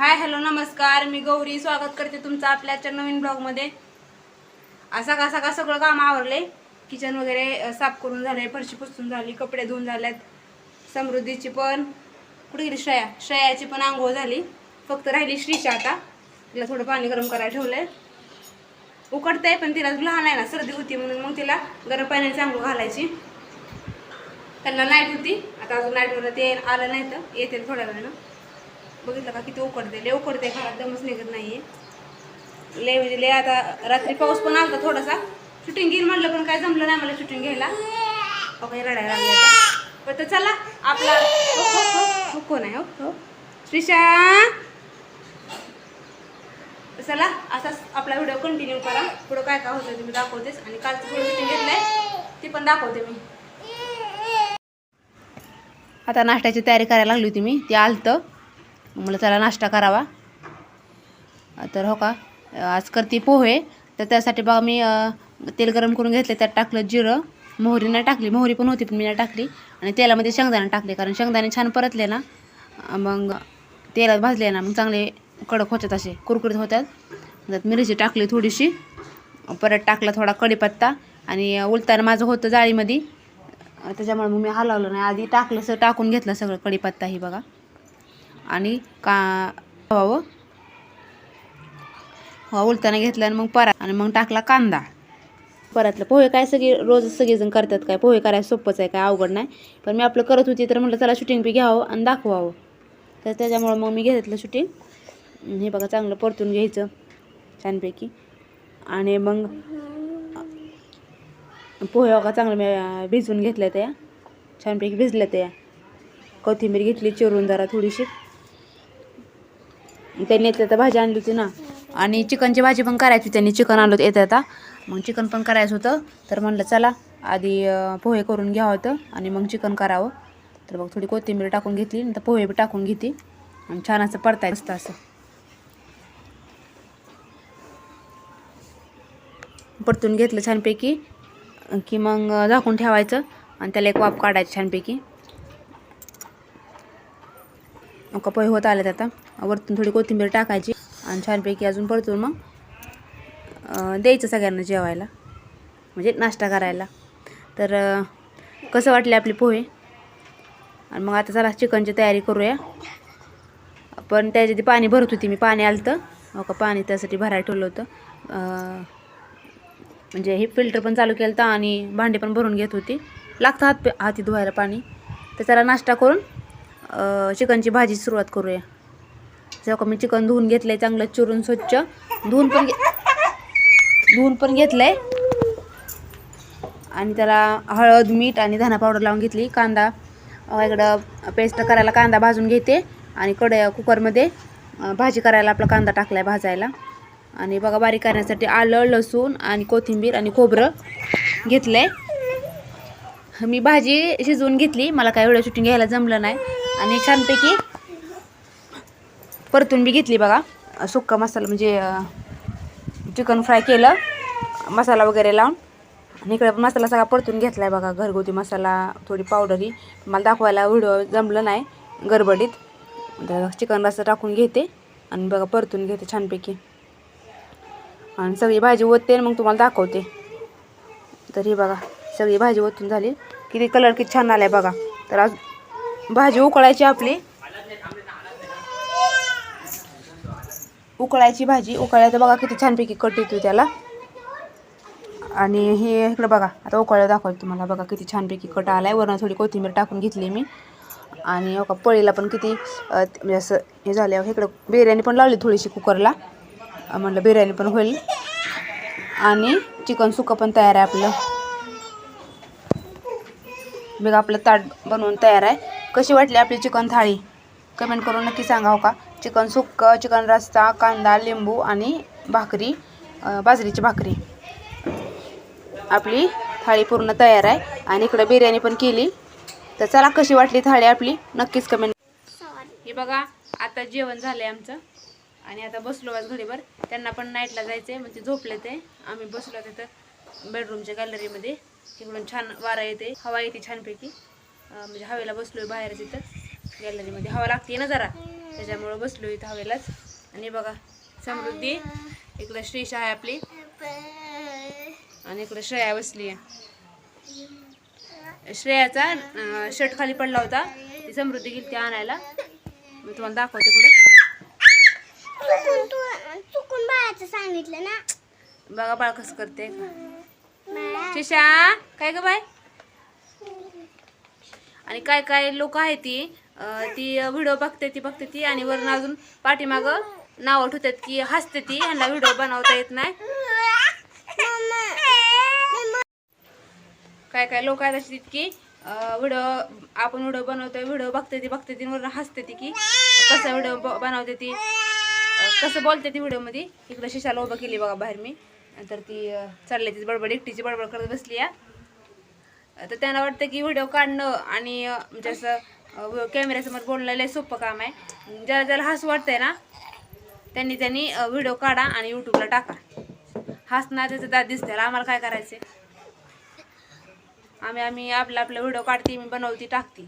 Hi hello नमस्कार. मी गौरी. स्वागत करते तुमचं आपल्याच्या नवीन ब्लॉगमध्ये. असा का सकाळ सगळं काम आवरले. किचन वगैरे साफ करून झाले. फरशी पुसून झाली कपडे धुवून झाल्यात समृद्धीची पण. कुठे गेली श्रेया? श्रेयाची पण आंघोळ झाली. फक्त राहिली श्रीच्या आता. तिला थोडं पाणी गरम करायला ठेवलंय. उकडतंय पण तिला लहान आहे ना. सर्दी होती म्हणून मग तिला गरम पाण्याची आंघोळ घालायची. त्यांना नाईट होती. आता अजून नाईटवर ते आलं नाही तर येते थोड्या वेळानं. बघितलं का किती उकडते? लय उकडते घरात दमच निघत नाहीये. लय म्हणजे लय आता रात्री पाऊस पण आलता थोडासा. शूटिंग घेईल म्हटलं पण काय जमलं नाही मला शूटिंग घ्यायला. काही रडायला लागले पण तर चला आपला हो, हो, हो, हो कोण आहे? हो हो. श्रीशा तर चला असाच आपला व्हिडिओ कंटिन्यू करा. पुढं काय काय होतं ते मी दाखवतेच. आणि कालचं पुढे शूटिंग घेतलंय ते पण दाखवते मी. आता नाश्त्याची तयारी करायला लागली होती मी. ते आलतं. मला त्याला नाश्ता करावा. तर हो का आज करते पोहे. तर त्यासाठी बघा मी तेल गरम करून घेतले त्यात टाकलं जिरं. मोहरी नाही टाकली मोहरी पण होती पण मी नाही टाकली. आणि तेलामध्ये शेंगदाणे टाकले कारण शेंगदाणे छान परतले ना मग तेलात भाजले ना मग चांगले कडक होतात असे कुरकुरीत होतात. त्यात मिरची टाकली थोडीशी परत टाकला थोडा कढीपत्ता. आणि उलताना माझं होतं जाळीमध्ये त्याच्यामुळे मग मी हलवलं नाही. आधी टाकलं सर टाकून घेतलं सगळं कढीपत्ता ही बघा. आणि का व्हावं हो उलताना घेतलं आणि मग परा आणि मग टाकला कांदा. परतलं पोहे काय सगळे रोज सगळेजण करतात काय? पोहे करायला सोपंच आहे काय अवघड नाही. पण मी आपलं करत होती तर म्हटलं चला शूटिंग बी घ्यावं आणि दाखवावं. तर त्याच्यामुळं मग मी घेतलं शूटिंग हे बघा चांगलं परतून घ्यायचं छानपैकी. आणि मग पोहे बघा चांगलं मी भिजवून घेतल्या त्या. छानपैकी भिजल्या त्या. कोथिंबीर घेतली चिरून जरा थोडीशी. त्यांनी येतल्या तर भाजी आणली होती ना. आणि चिकनची भाजी पण करायची होती. त्यांनी चिकन आणलं होतं येतं आता मग चिकन पण करायचं होतं. तर म्हणलं चला आधी पोहे करून घ्यावं होतं आणि मग चिकन करावं. तर मग थोडी कोथिंबीर टाकून घेतली. नंतर पोहे बी टाकून घेतली. आणि छान असं परतायचं असतं असं. परतून घेतलं छानपैकी. की मग झाकून ठेवायचं. आणि त्याला एक वाफ काढायचं छानपैकी. का पोहे होत आलेत आता. वरतून थोडी कोथिंबीर टाकायची आणि छानपैकी अजून परतून मग द्यायचं सगळ्यांना जेवायला. म्हणजे नाश्ता करायला. तर कसं वाटले आपले पोहे? आणि मग आता चला चिकनची तयारी करूया. पण त्याच्या ती पाणी भरत होती मी. पाणी आलं तर हो का पाणी त्यासाठी भरायला ठेवलं होतं. म्हणजे हे फिल्टर पण चालू केलं होतं आणि भांडे पण भरून घेत होती. लागतं हात हाती धुवायला पाणी. तर त्याला नाश्ता करून चिकनची भाजी सुरुवात करूया. जेव्हा का मी चिकन धुवून घेतलं आहे चांगलं चिरून स्वच्छ. धुवून पण घे धुवून पण घेतलं आहे आणि त्याला हळद मीठ आणि धना पावडर लावून घेतली. कांदा इकडं पेस्ट करायला कांदा भाजून घेते. आणि कढई कुकरमध्ये भाजी करायला आपला कांदा टाकला आहे भाजायला. आणि बघा बारीक करण्यासाठी आलं लसूण आणि कोथिंबीर आणि खोबरं घेतलं आहे मी भाजी शिजवून घेतली. मला काय एवढं शूटिंग घ्यायला जमलं नाही. आणि छानपैकी परतून बी घेतली बघा. सुक्का मसाला म्हणजे चिकन फ्राय केलं. मसाला वगैरे लावून. आणि इकडे पण मसाला सगळा परतून घेतला आहे बघा. घरगुती मसाला थोडी पावडरी मला दाखवायला व्हिडिओ जमलं नाही गडबडीत. तर चिकन रस्सा टाकून घेते आणि बघा परतून घेते छानपैकी. आणि सगळी भाजी ओतते आणि मग तुम्हाला दाखवते. तर बघा. सगळी भाजी ओतून झाली. किती कलर किती छान आलाय बघा. तर आज भाजी उकळायची आपली. उकळायची भाजी उकळायचं बघा किती छानपैकी कट येतो त्याला. आणि हे इकडं बघा आता उकळलं दाखवतो तुम्हाला. बघा किती छानपैकी कट आलाय. वरनं थोडी कोथिंबीर टाकून घेतली मी. आणि हो का पळीला पण किती म्हणजे असं हे झालं इकडं बिर्याणी पण लावली थोडीशी कुकरला. म्हटलं म्हणलं बिर्याणी पण होईल. आणि चिकन सुकं पण तयार आहे आपलं. बघा आपलं ताट बनवून तयार आहे. कशी वाटली आपली चिकन थाळी? कमेंट करून नक्की सांगा हो का? चिकन सुक्कं चिकन रस्ता कांदा लिंबू आणि भाकरी बाजरीची भाकरी. आपली थाळी पूर्ण तयार आहे आणि इकडं बिर्याणी पण केली. तर चला कशी वाटली थाळी आपली? नक्कीच कमेंट हे बघा आता जेवण झालंय आमचं. आणि आता बसलो आज घडीभर. त्यांना पण नाईटला जायचंय म्हणजे झोपले ते. आम्ही बसलो तिथं. बेडरूमच्या गॅलरीमध्ये तिकडून छान वारा येते. हवा येते छानपैकी. म्हणजे हवेला बसलोय बाहेर तिथं गॅलरीमध्ये हवा लागते ना जरा. त्याच्यामुळं बसलो इथं हवेलाच. आणि बघा समृद्धी. इकडं श्रीषा आहे आपली. आणि इकडं श्रेया बसली आहे. श्रेयाचा शर्ट खाली पडला होता. ती समृद्धी गेली ती आणायला. मी तुम्हाला दाखवते पुढे. चुकून बाळाचं सांगितलं ना. बघा बाळ कसं करते शिशा काय ग बाय आणि काय काय लोक आहे ती? ती व्हिडिओ बघते ती बघते ती आणि वरून अजून पाठीमाग नाव ठेवतात की हसते ती ह्यांना व्हिडिओ बनवता येत नाही. काय काय लोक आहेत अशी की व्हिडिओ आपण व्हिडिओ बनवतोय व्हिडिओ बघते ती बघते ती वरून हसते ती की कसा व्हिडिओ बनवते ती. कसं बोलते ती व्हिडिओमध्ये? इकडं शिशाला उभं केली बघा बाहेर मी. नंतर ती चालल्याची बडबड एकटीची बडबड करत बसली आहे. तर त्यांना वाटतं की व्हिडिओ काढणं आणि म्हणजे असं कॅमेऱ्यासमोर बोलणं लय सोपं काम आहे. ज्याला ज्याला हसू वाटतंय ना त्यांनी त्यांनी व्हिडिओ काढा आणि यूट्यूबला टाका. हसणार त्याचं दात दिसते आम्हाला काय करायचं आम्ही आम्ही आपला आपला व्हिडिओ काढते मी बनवते टाकते.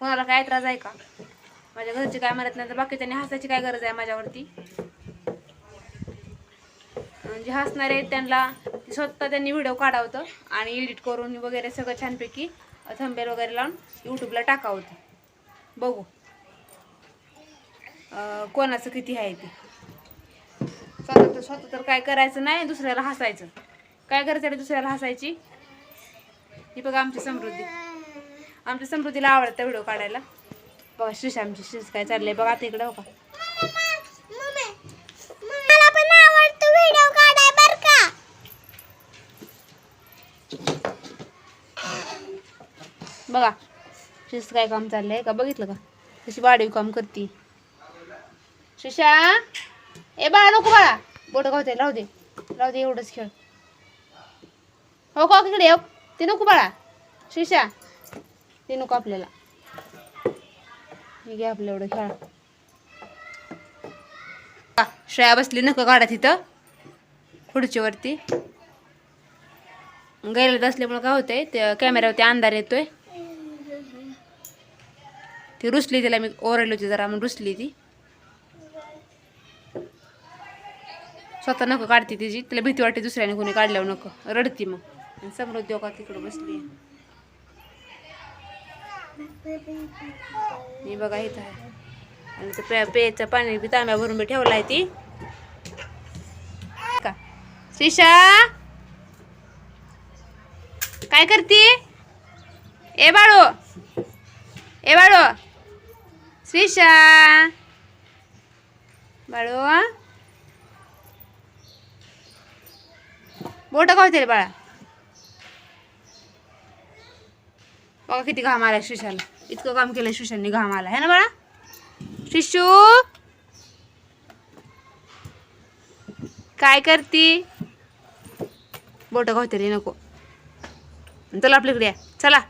कोणाला काय त्रास आहे का? माझ्या घरचे काय म्हणत नाही तर बाकी त्यांनी हसायची काय गरज आहे माझ्यावरती? म्हणजे हसणारे आहेत त्यांना स्वतः त्यांनी व्हिडिओ काढावतं आणि एडिट करून वगैरे सगळं छानपैकी थंबेल वगैरे लावून यूट्यूबला टाकावतं. बघू. कोणाचं किती आहे ते? स्वतः तर स्वतः तर काय करायचं नाही दुसऱ्याला हसायचं. काय करायचं रे दुसऱ्याला हसायची? ही बघा आमची समृद्धी. आमच्या समृद्धीला आवडतं व्हिडिओ काढायला. बघा श्रीशामची श्रीस काय चाललंय बघा आता इकडं हो का मला पण आवडतो व्हिडिओ काढाय बर का बघा. श्रीश काय काम चाललंय का? बघितलं का? तशी वाढीव काम करते. श्रीशा ए बाळा नको बाळा. बोट गावते राहू दे. राहू दे एवढंच खेळ. हो का इकडे हो. ते नको बाळा. शिशा ते नको आपल्याला. मी घे आपलं एवढं खेळ. श्रेया बसली नका काढा तिथं खुर्चीवरती गेलेत असल्यामुळे काय होतंय ते कॅमेऱ्यावरती अंधार येतोय. ती रुसली तिला मी ओरडली होती जरा मग रुसली ती. स्वतः नको काढते तिची तिला भीती वाटते दुसऱ्याने कोणी काढल्यावर नको रडती मग. आणि समृद्धी का तिकडं बसली मी बघा इथं आहे. आणि ते पे पेचं पाणी बी तांब्या भरून बी ठेवला आहे ती. का? श्रीषा काय करते? ए बाळू! ए बाळू! श्रीषा बाळू बोट का होते रे बाळा? बघा किती घाम आला श्रीशाला. इतकं काम केलं श्रीशांनी घाम आला है ना बाळा? शिशू काय करती? बोट गावते रे नको. चला आपल्याकडे या. चला.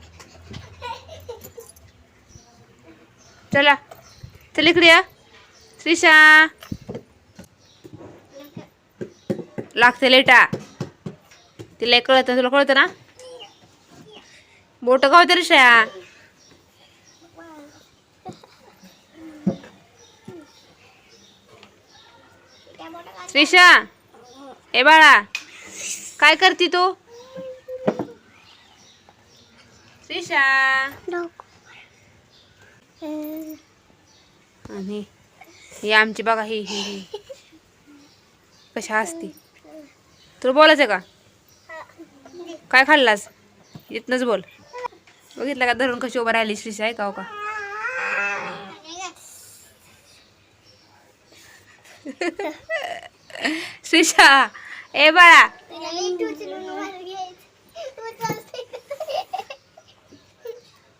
चला. चल इकडे या. श्रीशा. लागते लेटा तिला एक कळतं तुला कळतं ना? बोट का रे रिशा श्रीशा ए बाळा काय करती तू? श्रीशा. आणि ही आमची बघा ही ही ही. कशा असती तुला बोलायचं का? काय खाल्लास? इथनंच बोल. बघितलं का धरून कशी उभं राहिली श्रीषा आहे का हो का? श्रीशा ए बाळा.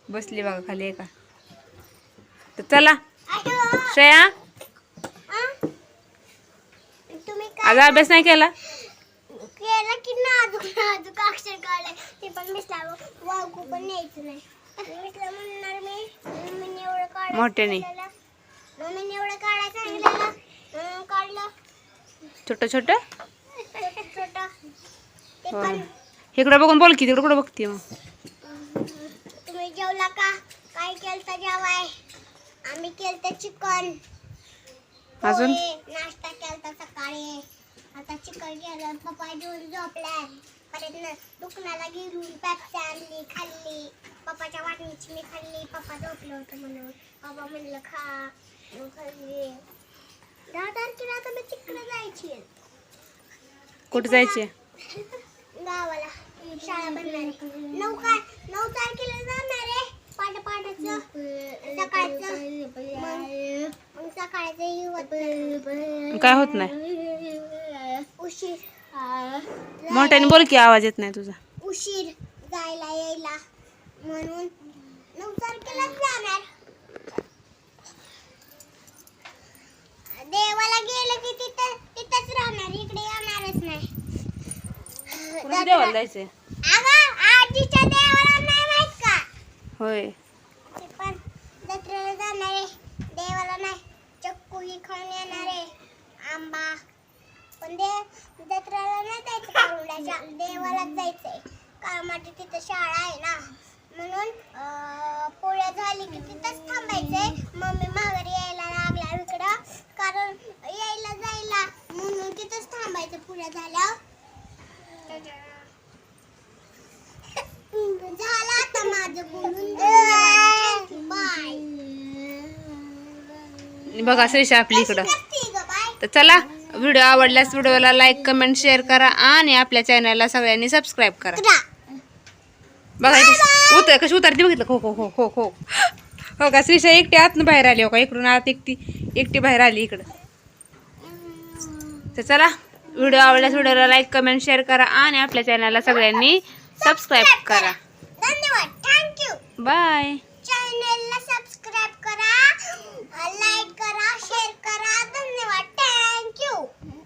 बसली बघा खाली आहे का? तर चला. श्रेया? तुम्ही आज अभ्यास नाही केला? केलं की नाजूक नाजूक अक्षर काढले ते पण मिसला वागू पण न्यायचं नाही. मिसला म्हणणार मी. मम्मीने एवढं मोठ्याने. मम्मीने एवढं काढायचं सांगितलेलं. म्हणून काढलं. छोटं छोटं? छोटं. छोटं ते हो. पण. इकडं बघून बोल की तिकडं कुठं बघते मग. तुम्ही जेवला का? काय केलं तर जेवाय? आम्ही केलं चिकन. अजून? नाश्ता केलता सकाळी. आता चिकन केलं पप्पा जेवून झोपलाय. परत दुकानाला गेलो पॅप्सी आणली खाल्ली. पप्पाच्या वाटणीची मी खाल्ली. पप्पा झोपलं होतं म्हणून. पप्पा म्हणलं खा. खाल्ली. दहा तारखेला आता मी तिकडे जायची. कुठे जायचे गावाला. शाळा बनणार. नऊ काय नऊ तारखेला जाणार आहे. पाठ पाठाचं सकाळचं. मग-. काय होत नाही? उशीर. मोठ्याने बोल की आवाज येत नाही तुझा. उशीर जायला यायला. म्हणून नऊ तारखेलाच जाणार. देवाला गेलं की तिथं तिथंच राहणार. इकडे येणारच नाही. कुठे देवाला जायचंय? अगं आजीच्या देवाला होय. ते पण जत्रेला जाणार आहे. देवाला नाही चक्कूही खाऊन येणार आहे. आंबा. पण दे जत्रेला नाही जायचं करुंड्याच्या देवालाच जायचंय. कारण तिथं शाळा आहे ना. म्हणून अं, पोळ्या झाली की तिथंच थांबायचंय. मम्मी माघारी यायला लागल्या इकडं. कारण यायला जायला. म्हणून तिथंच थांबायचं पुऱ्या झाल्या झालं आता माझं बोलून. बाय बघा श्रेषा आपली इकडं. तर चला व्हिडिओ आवडल्यास व्हिडिओला लाईक कमेंट शेअर करा आणि आपल्या चॅनलला सगळ्यांनी सबस्क्राईब करा. बघा उतर कशी उतरते बघितलं? खो खो खो खो खो. हो का श्रीषा एकटी आतनं बाहेर आली हो का? इकडून आत एकटी एकटी बाहेर आली इकडं. तर चला व्हिडिओ आवडल्यास व्हिडिओला लाईक कमेंट शेअर करा आणि आपल्या चॅनलला सगळ्यांनी सबस्क्राइब करा. धन्यवाद. थँक्यू बाय चॅनलला सबस्क्राईब करा. लाईक करा शेअर करा. धन्यवाद. Thank you